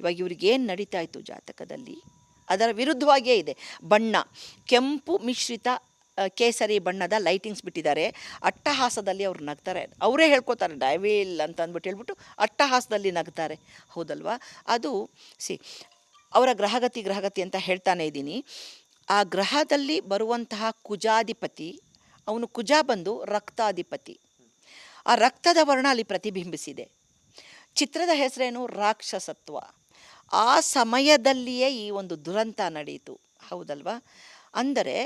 ಇವಾಗ ಇವ್ರಿಗೇನು ನಡೀತಾ ಇತ್ತು ಜಾತಕದಲ್ಲಿ? ಅದರ ವಿರುದ್ಧವಾಗಿಯೇ ಇದೆ. ಬಣ್ಣ, ಕೆಂಪು ಮಿಶ್ರಿತ ಕೇಸರಿ ಬಣ್ಣದ ಲೈಟಿಂಗ್ಸ್ ಬಿಟ್ಟಿದ್ದಾರೆ. ಅಟ್ಟಹಾಸದಲ್ಲಿ ಅವ್ರು ನಗ್ತಾರೆ. ಅವರೇ ಹೇಳ್ಕೊತಾರೆ ಡೈವಿಲ್ ಅಂತ ಅಂದ್ಬಿಟ್ಟು ಹೇಳ್ಬಿಟ್ಟು ಅಟ್ಟಹಾಸದಲ್ಲಿ ನಗ್ತಾರೆ. ಹೌದಲ್ವಾ? ಅದು, ಸಿ, ಅವರ ಗ್ರಹಗತಿ ಗ್ರಹಗತಿ ಅಂತ ಹೇಳ್ತಾನೆ ಇದ್ದೀನಿ. ಆ ಗ್ರಹದಲ್ಲಿ ಬರುವಂತಹ ಕುಜಾಧಿಪತಿ, ಅವನು ಕುಜ ಬಂದು ರಕ್ತಾಧಿಪತಿ. ಆ ರಕ್ತದ ವರ್ಣ ಅಲ್ಲಿ ಪ್ರತಿಬಿಂಬಿಸಿದೆ. ಚಿತ್ರದ ಹೆಸರೇನು? ರಾಕ್ಷಸತ್ವ. ಆ ಸಮಯದಲ್ಲಿಯೇ ಈ ಒಂದು ದುರಂತ ನಡೆಯಿತು. ಹೌದಲ್ವಾ? ಅಂದರೆ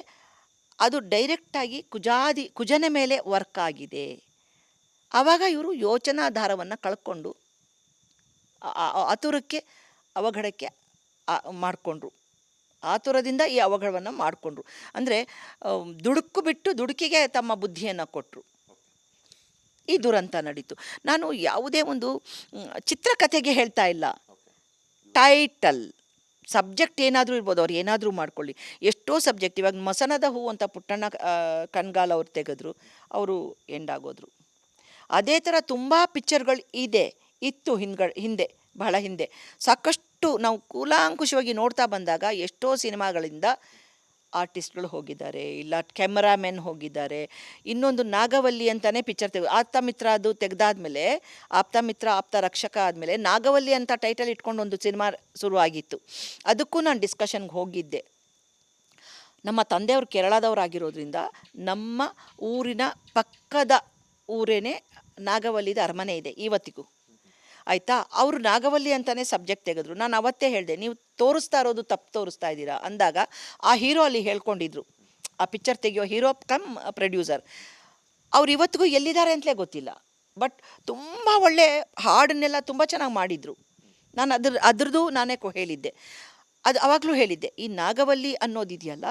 ಅದು ಡೈರೆಕ್ಟಾಗಿ ಕುಜಾದಿ, ಕುಜನ ಮೇಲೆ ವರ್ಕ್ ಆಗಿದೆ. ಆವಾಗ ಇವರು ಯೋಚನಾಧಾರವನ್ನು ಕಳ್ಕೊಂಡು ಆತುರಕ್ಕೆ ಅವಘಡಕ್ಕೆ ಮಾಡಿಕೊಂಡ್ರು. ಆತುರದಿಂದ ಈ ಅವಘಡವನ್ನು ಮಾಡಿಕೊಂಡ್ರು. ಅಂದರೆ ದುಡುಕು ಬಿಟ್ಟು ದುಡುಕಿಗೆ ತಮ್ಮ ಬುದ್ಧಿಯನ್ನು ಕೊಟ್ಟರು ಈ ದುರಂತ ನಡೀತು. ನಾನು ಯಾವುದೇ ಒಂದು ಚಿತ್ರಕಥೆಗೆ ಹೇಳ್ತಾ ಇಲ್ಲ. ಟೈಟಲ್ ಸಬ್ಜೆಕ್ಟ್ ಏನಾದರೂ ಇರ್ಬೋದು, ಅವ್ರು ಏನಾದರೂ ಮಾಡ್ಕೊಳ್ಳಿ. ಎಷ್ಟೋ ಸಬ್ಜೆಕ್ಟ್ ಇವಾಗ ಮಸನದ ಹೂ ಅಂತ ಪುಟ್ಟಣ್ಣ ಕಣ್ಗಾಲ ಅವ್ರು ತೆಗೆದ್ರು, ಅವರು ಎಂಡ್ ಆಗೋದ್ರು. ಅದೇ ಥರ ತುಂಬ ಪಿಕ್ಚರ್ಗಳು ಇದೆ, ಇತ್ತು ಹಿಂದ್ಗ, ಹಿಂದೆ, ಬಹಳ ಹಿಂದೆ. ಸಾಕಷ್ಟು ನಾವು ಕೂಲಾಂಕುಷವಾಗಿ ನೋಡ್ತಾ ಬಂದಾಗ ಎಷ್ಟೋ ಸಿನಿಮಾಗಳಿಂದ ಆರ್ಟಿಸ್ಟ್ಗಳು ಹೋಗಿದ್ದಾರೆ, ಇಲ್ಲ ಕ್ಯಾಮರಾಮೆನ್ ಹೋಗಿದ್ದಾರೆ. ಇನ್ನೊಂದು ನಾಗವಲ್ಲಿ ಅಂತಲೇ ಪಿಕ್ಚರ್ ಆಪ್ತ ಮಿತ್ರ ಅದು ತೆಗೆದಾದ್ಮೇಲೆ ಆಪ್ತಮಿತ್ರ ಆಪ್ತ ರಕ್ಷಕ ಆದಮೇಲೆ ನಾಗವಲ್ಲಿ ಅಂತ ಟೈಟಲ್ ಇಟ್ಕೊಂಡು ಒಂದು ಸಿನಿಮಾ ಶುರುವಾಗಿತ್ತು. ಅದಕ್ಕೂ ನಾನು ಡಿಸ್ಕಷನ್ಗೆ ಹೋಗಿದ್ದೆ. ನಮ್ಮ ತಂದೆಯವರು ಕೇರಳದವರಾಗಿರೋದ್ರಿಂದ ನಮ್ಮ ಊರಿನ ಪಕ್ಕದ ಊರೇನೆ ನಾಗವಲ್ಲಿದ ಅರಮನೆ ಇದೆ, ಇವತ್ತಿಗೂ. ಆಯಿತಾ? ಅವರು ನಾಗವಲ್ಲಿ ಅಂತಲೇ ಸಬ್ಜೆಕ್ಟ್ ತೆಗೆದ್ರು. ನಾನು ಅವತ್ತೇ ಹೇಳಿದೆ, ನೀವು ತೋರಿಸ್ತಾ ಇರೋದು ತಪ್ಪು ತೋರಿಸ್ತಾ ಇದ್ದೀರಾ? ಅಂದಾಗ ಆ ಹೀರೋ ಅಲ್ಲಿ ಹೇಳ್ಕೊಂಡಿದ್ರು. ಆ ಪಿಕ್ಚರ್ ತೆಗೆಯೋ ಹೀರೋ ಕಮ್ ಪ್ರೊಡ್ಯೂಸರ್ ಅವ್ರು ಇವತ್ತಿಗೂ ಎಲ್ಲಿದ್ದಾರೆ ಅಂತಲೇ ಗೊತ್ತಿಲ್ಲ. ಬಟ್ ತುಂಬ ಒಳ್ಳೆ ಹಾಡನ್ನೆಲ್ಲ ತುಂಬ ಚೆನ್ನಾಗಿ ಮಾಡಿದರು. ನಾನು ಅದ್ರ, ಅದ್ರದ್ದು ನಾನೇ ಹೇಳಿದ್ದೆ. ಅದು ಅವಾಗಲೂ ಹೇಳಿದ್ದೆ, ಈ ನಾಗವಲ್ಲಿ ಅನ್ನೋದಿದೆಯಲ್ಲ,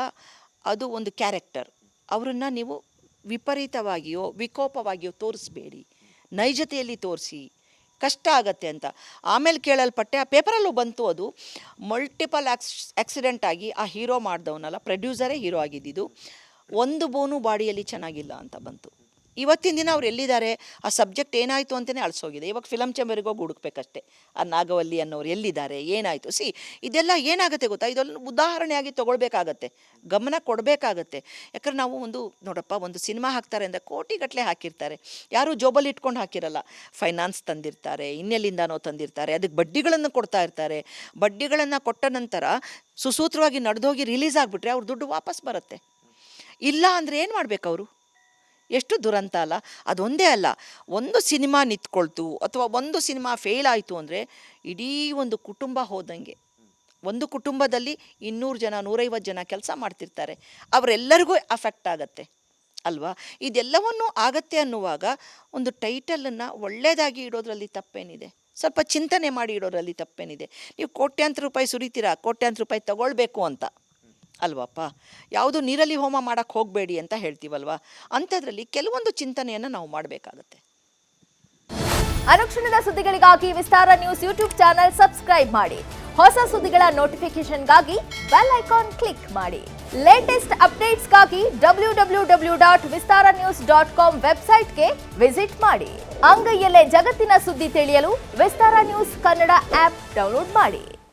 ಅದು ಒಂದು ಕ್ಯಾರೆಕ್ಟರ್ ಅವರನ್ನು ನೀವು ವಿಪರೀತವಾಗಿಯೋ, ವಿಕೋಪವಾಗಿಯೋ ತೋರಿಸ್ಬೇಡಿ. ನೈಜತೆಯಲ್ಲಿ ತೋರಿಸಿ. ಕಷ್ಟ ಆಗತ್ತೆ ಅಂತ. ಆಮೇಲೆ ಕೇಳಲ್ಪಟ್ಟೆ ಆ ಪೇಪರಲ್ಲೂ ಬಂತು ಅದು. ಮಲ್ಟಿಪಲ್ ಆಕ್ಸ್ ಆಕ್ಸಿಡೆಂಟ್ ಆಗಿ ಆ ಹೀರೋ ಮಾಡಿದವನಲ್ಲ ಪ್ರೊಡ್ಯೂಸರೇ ಹೀರೋ ಆಗಿದ್ದಿದ್ದು. ಒಂದು ಬೋನು ಬಾಡಿಯಲ್ಲಿ ಚೆನ್ನಾಗಿಲ್ಲ ಅಂತ ಬಂತು. ಇವತ್ತಿನ ದಿನ ಅವ್ರು ಎಲ್ಲಿದ್ದಾರೆ? ಆ ಸಬ್ಜೆಕ್ಟ್ ಏನಾಯಿತು ಅಂತಲೇ ಅಳಿಸೋಗಿದೆ. ಇವಾಗ ಫಿಲಮ್ ಚೇಂಬರಿಗೆ ಹೋಗಿ ಹುಡುಕ್ಬೇಕಷ್ಟೇ. ಆ ನಾಗವಲ್ಲಿ ಅನ್ನೋರು ಎಲ್ಲಿದ್ದಾರೆ? ಏನಾಯಿತು? ಸಿ, ಇದೆಲ್ಲ ಏನಾಗುತ್ತೆ ಗೊತ್ತಾ? ಇದೊಂದು ಉದಾಹರಣೆಯಾಗಿ ತೊಗೊಳ್ಬೇಕಾಗತ್ತೆ. ಗಮನ ಕೊಡಬೇಕಾಗತ್ತೆ. ಯಾಕಂದ್ರೆ ನಾವು ಒಂದು, ನೋಡಪ್ಪ, ಒಂದು ಸಿನಿಮಾ ಹಾಕ್ತಾರೆ ಅಂದರೆ ಕೋಟಿಗಟ್ಟಲೆ ಹಾಕಿರ್ತಾರೆ. ಯಾರು ಜೋಬಲ್ಲಿ ಇಟ್ಕೊಂಡು ಹಾಕಿರಲ್ಲ. ಫೈನಾನ್ಸ್ ತಂದಿರ್ತಾರೆ, ಇನ್ನೆಲ್ಲಿಂದನೋ ತಂದಿರ್ತಾರೆ, ಅದಕ್ಕೆ ಬಡ್ಡಿಗಳನ್ನು ಕೊಡ್ತಾ ಇರ್ತಾರೆ. ಬಡ್ಡಿಗಳನ್ನು ಕೊಟ್ಟ ನಂತರ ಸುಸೂತ್ರವಾಗಿ ನಡೆದೋಗಿ ರಿಲೀಸ್ ಆಗಿಬಿಟ್ರೆ ಅವ್ರ ದುಡ್ಡು ವಾಪಸ್ ಬರುತ್ತೆ. ಇಲ್ಲ ಅಂದರೆ ಏನು ಮಾಡಬೇಕು ಅವರು? ಎಷ್ಟು ದುರಂತ ಅಲ್ಲ? ಅದೊಂದೇ ಅಲ್ಲ. ಒಂದು ಸಿನಿಮಾ ನಿಂತ್ಕೊಳ್ತು ಅಥವಾ ಒಂದು ಸಿನಿಮಾ ಫೇಲ್ ಆಯಿತು ಅಂದರೆ ಇಡೀ ಒಂದು ಕುಟುಂಬ ಹೋದಂಗೆ. ಒಂದು ಕುಟುಂಬದಲ್ಲಿ ಇನ್ನೂರು ಜನ, ನೂರೈವತ್ತು ಜನ ಕೆಲಸ ಮಾಡ್ತಿರ್ತಾರೆ. ಅವರೆಲ್ಲರಿಗೂ ಅಫೆಕ್ಟ್ ಆಗತ್ತೆ. ಅಲ್ವಾ? ಇದೆಲ್ಲವನ್ನೂ ಆಗತ್ತೆ ಅನ್ನುವಾಗ ಒಂದು ಟೈಟಲನ್ನು ಒಳ್ಳೆಯದಾಗಿ ಇಡೋದ್ರಲ್ಲಿ ತಪ್ಪೇನಿದೆ. ಸ್ವಲ್ಪ ಚಿಂತನೆ ಮಾಡಿ ಇಡೋದ್ರಲ್ಲಿ ತಪ್ಪೇನಿದೆ. ನೀವು ಕೋಟ್ಯಾಂತರ ರೂಪಾಯಿ ಸುರಿತೀರಾ? ಕೋಟ್ಯಾಂತರ ರೂಪಾಯಿ ತಗೊಳ್ಬೇಕು ಅಂತ. ಅಲ್ವಪ್ಪ? ಯಾವುದು ನೀರಲ್ಲಿ ಹೋಮ ಮಾಡೋಕ್ಕೆ ಹೋಗಬೇಡಿ ಅಂತ ಹೇಳ್ತೀವಲ್ವ? ಅಂಥದ್ರಲ್ಲಿ ಕೆಲವೊಂದು ಚಿಂತನೆಯನ್ನು ನಾವು ಮಾಡಬೇಕಾಗತ್ತೆ. ಅನುಕ್ಷಣದ ಸುದ್ದಿಗಳಿಗಾಗಿ Vistara news YouTube channel subscribe ಮಾಡಿ. ಹೊಸ ಸುದ್ದಿಗಳ ನೋಟಿಫಿಕೇಶನ್ಗಾಗಿ ಬೆಲ್ ಐಕಾನ್ ಕ್ಲಿಕ್ ಮಾಡಿ. Latest ಅಪ್ಡೇಟ್ಸ್ಗಾಗಿ W W W dot Vistara news dot com ವೆಬ್ಸೈಟ್ಗೆ ವಿಸಿಟ್ ಮಾಡಿ. ಅಂಗೈಯಲ್ಲೇ ಜಗತ್ತಿನ ಸುದ್ದಿ ತಿಳಿಯಲು Vistara news Kannada app download ಮಾಡಿ.